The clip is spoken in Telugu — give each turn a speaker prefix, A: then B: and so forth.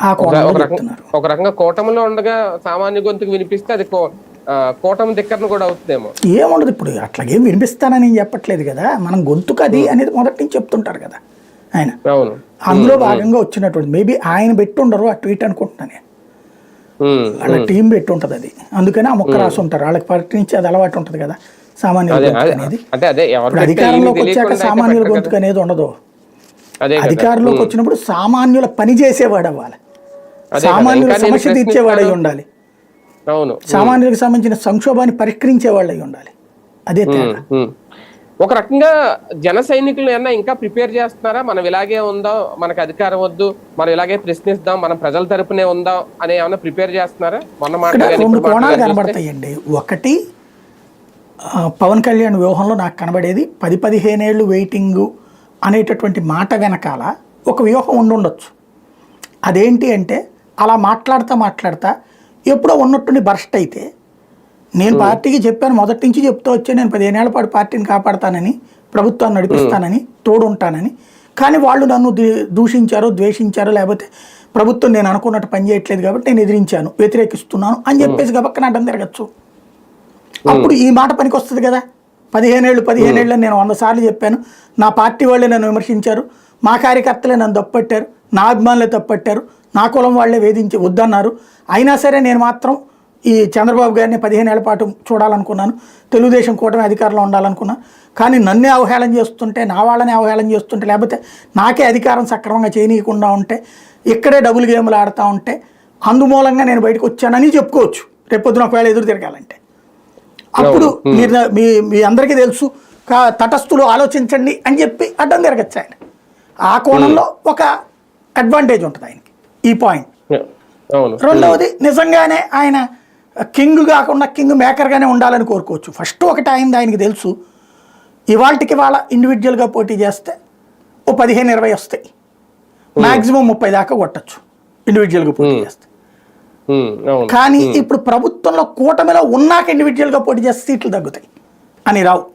A: ఆ
B: ఒక రకంగా కూటమిలో ఉండగా సామాన్య గొంతుకు వినిపిస్తే అది కో- ఆ, కూటమి దిక్కరను కూడా అవుతుందేమో.
A: ఏముండదు ఇప్పుడు అట్లాగేం వినిపిస్తానని చెప్పట్లేదు కదా. మనం గొంతుకు అది అనేది మొదటి నుంచి చెప్తుంటారు కదా. ఆయన. అందులో భాగంగా వచ్చినటువంటి మేబీ ఆయన పెట్టి ఉండరు ఆ ట్వీట్ అనుకుంటున్నాను వాళ్ళ టీం పెట్టి ఉంటుంది అది. అందుకని ఆ మొక్క రాసి ఉంటారు. వాళ్ళకి పార్టీ నుంచి అది అలవాటు ఉంటుంది కదా సామాన్యుల గొంతుకు అనేది. అధికారంలోకి వచ్చాక సామాన్యుల గొంతుకు అనేది ఉండదు. అధికారంలోకి వచ్చినప్పుడు సామాన్యుల పని చేసేవాడు అవ్వాలి. సామాన్యుల సమస్య తీర్చేవాడు. ఉండాలి.
B: అవును.
A: సామాన్యులకు సంబంధించిన సంక్షోభాన్ని పరిష్కరించేవాళ్ళు అయి ఉండాలి. అదే తేడా.
B: ఒక రకంగా జన సైనికులు ఏమన్నా ఇంకా ప్రిపేర్ చేస్తున్నారా? మనం ఇలాగే ఉందాం మనకు అధికారం వద్దు మనం ఇలాగే ప్రశ్నిస్తాం మనం ప్రజల తరపునే ఉందాం అని ఏమన్నా ప్రిపేర్ చేస్తున్నారా? మొన్న మాట
A: రెండు కోణాలు కనబడతాయండి. ఒకటి పవన్ కళ్యాణ్ వ్యూహంలో నాకు కనబడేది పది పదిహేనేళ్ళు వెయిటింగు అనేటటువంటి మాట వెనకాల ఒక వ్యూహం ఉండుండొచ్చు. అదేంటి అంటే అలా మాట్లాడుతా మాట్లాడుతా ఎప్పుడో ఉన్నట్టుండి బర్స్ట్ అయితే నేను పార్టీకి చెప్పాను మొదటి నుంచి చెప్తూ వచ్చే నేను పదిహేనేళ్ళ పాటు పార్టీని కాపాడతానని ప్రభుత్వాన్ని నడిపిస్తానని తోడుంటానని. కానీ వాళ్ళు నన్ను దూ- దూషించారో ద్వేషించారో లేకపోతే ప్రభుత్వం నేను అనుకున్నట్టు పని చేయట్లేదు కాబట్టి నేను ఎదిరించాను వ్యతిరేకిస్తున్నాను అని చెప్పేసి గబక్కన అడ్డం తిరగచ్చు. అప్పుడు ఈ మాట పనికి వస్తుంది కదా. పదిహేనేళ్ళు పదిహేనేళ్ళు నేను వంద సార్లు చెప్పాను. నా పార్టీ వాళ్ళే నన్ను విమర్శించారు. మా కార్యకర్తలే నన్ను తప్పట్టారు నా అభిమానులే తప్పట్టారు. నా కులం వాళ్ళే వేధించి వద్దన్నారు. అయినా సరే నేను మాత్రం ఈ చంద్రబాబు గారిని పదిహేనేళ్ళ పాటు చూడాలనుకున్నాను. తెలుగుదేశం కూటమి అధికారంలో ఉండాలనుకున్నాను కానీ నన్నే అవహేళన చేస్తుంటే నా వాళ్ళని అవహేళన చేస్తుంటే లేకపోతే నాకే అధికారం సక్రమంగా చేయనీయకుండా ఉంటే ఇక్కడే డబుల్ గేమ్లు ఆడుతూ ఉంటే అందుమూలంగా నేను బయటకు వచ్చానని చెప్పుకోవచ్చు. రేపొద్దున ఒకవేళ ఎదురు తిరగాలంటే. అప్పుడు మీరు మీ మీ అందరికీ తెలుసు. తటస్థులు ఆలోచించండి అని చెప్పి అడ్డం తిరగచ్చు ఆయన. ఆ కోణంలో ఒక అడ్వాంటేజ్ ఉంటుంది ఆయనకి. ఈ పాయింట్ రెండవది నిజంగానే ఆయన కింగ్ కాకుండా కింగ్ మేకర్గానే ఉండాలని కోరుకోవచ్చు. ఫస్ట్ ఒకటి ఆయన ఆయనకి తెలుసు. ఇవాళకి వాళ్ళ ఇండివిజువల్గా పోటీ చేస్తే ఓ పదిహేను ఇరవై వస్తాయి. మాక్సిమం ముప్పై దాకా కొట్టచ్చు. ఇండివిజువల్గా పోటీ చేస్తే.
B: ఉమ్, అవును.
A: కానీ ఇప్పుడు ప్రభుత్వంలో కూటమిలో ఉన్నాక ఇండివిజువల్గా పోటీ చేస్తే సీట్లు తగ్గుతాయి. అని రావు.